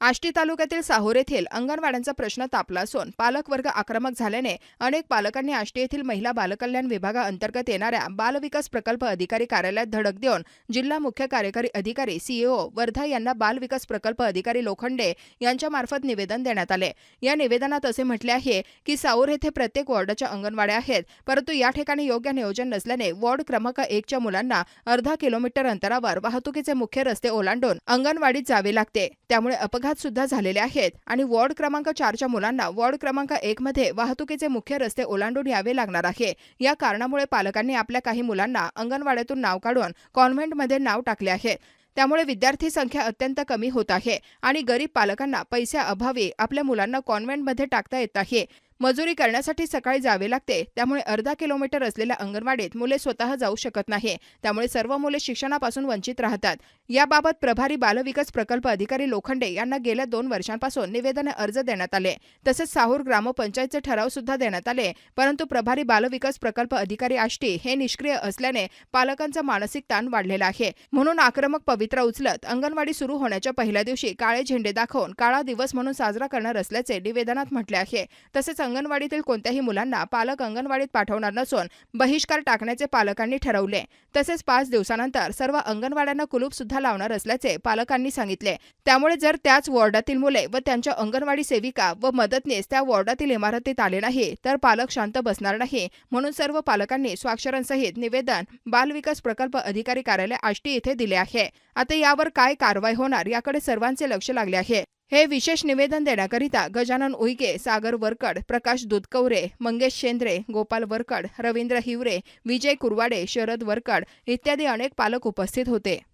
आष्टी तालुक्यातील साहोर येथील अंगणवाड्यांचा प्रश्न तापला असून पालक वर्ग आक्रमक झाल्याने अनेक पालकांनी आष्टी येथील महिला बालकल्याण विभागाअंतर्गत येणाऱ्या बालविकास प्रकल्प अधिकारी कार्यालयात धडक देऊन जिल्हा मुख्य कार्यकारी अधिकारी सीईओ वर्धा यांना बालविकास प्रकल्प अधिकारी लोखंडे यांच्यामार्फत निवेदन देण्यात आले. या निवेदनात असे म्हटले आहे की साऊर येथे प्रत्येक वॉर्डाच्या अंगणवाड्या आहेत परंतु या ठिकाणी योग्य नियोजन नसल्याने वॉर्ड क्रमांक एकच्या मुलांना अर्धा किलोमीटर अंतरावर वाहतुकीचे मुख्य रस्ते ओलांडून अंगणवाडीत जावे लागते. त्यामुळे अपघात सुद्धा झालेले आहेत. आणि वॉर्ड क्रमांक चारच्या मुलांना वॉर्ड क्रमांक एक मध्ये वाहतुकीचे मुख्य रस्ते ओलांडून यावे लागणार आहे. या कारणामुळे पालकांनी आपल्या काही मुलांना अंगणवाड्यातून नाव काढून कॉन्व्हेंटमध्ये नाव टाकले आहे. त्यामुळे विद्यार्थी संख्या अत्यंत कमी होत आहे आणि गरीब पालकांना पैशाअभावी आपल्या मुलांना कॉन्व्हेंटमध्ये टाकता येत आहे. मजुरी करण्यासाठी सकाळी जावे लागते. त्यामुळे अर्धा किलोमीटर असलेल्या अंगणवाडीत मुले स्वतः जाऊ शकत नाही. त्यामुळे सर्व मुले शिक्षणापासून वंचित राहतात. याबाबत प्रभारी बालविकास प्रकल्प अधिकारी लोखंडे यांना गेल्या दोन वर्षांपासून निवेदन अर्ज देण्यात आले. तसेच साहूर ग्रामपंचायतचे ठराव सुद्धा देण्यात आले. परंतु प्रभारी बालविकास प्रकल्प अधिकारी आष्टी हे निष्क्रिय असल्याने पालकांचा मानसिक ताण वाढलेला आहे. म्हणून आक्रमक पवित्रा उचलत अंगणवाडी सुरू होण्याच्या पहिल्या दिवशी काळे झेंडे दाखवून काळा दिवस म्हणून साजरा करणार असल्याचे निवेदनात म्हटले आहे. तसेच अंगणवाडीतील कोणत्याही मुलांना पालक अंगणवाडीत पाठवणार नसून बहिष्कार टाकण्याचे पालकांनी ठरवले. तसेच पाच दिवसानंतर सर्व अंगणवाड्यांना कुलूप सुद्धा लावणार असल्याचे पालकांनी सांगितले. त्यामुळे जर त्याच वॉर्डातील मुले व त्यांच्या अंगणवाडी सेविका व मदतनीस त्या वॉर्डातील इमारतीत आले नाही तर पालक शांत बसणार नाही म्हणून सर्व पालकांनी स्वाक्षरांसहित निवेदन बालविकास प्रकल्प अधिकारी कार्यालय आष्टी येथे दिले आहे. आता यावर काय कारवाई होणार याकडे सर्वांचे लक्ष लागले आहे. हे विशेष निवेदन देण्याकरिता गजानन उईके सागर वरकड प्रकाश दुधकवरे मंगेश शेंद्रे गोपाल वरकड रवींद्र हिवरे विजय कुरवाडे शरद वरकड इत्यादी अनेक पालक उपस्थित होते.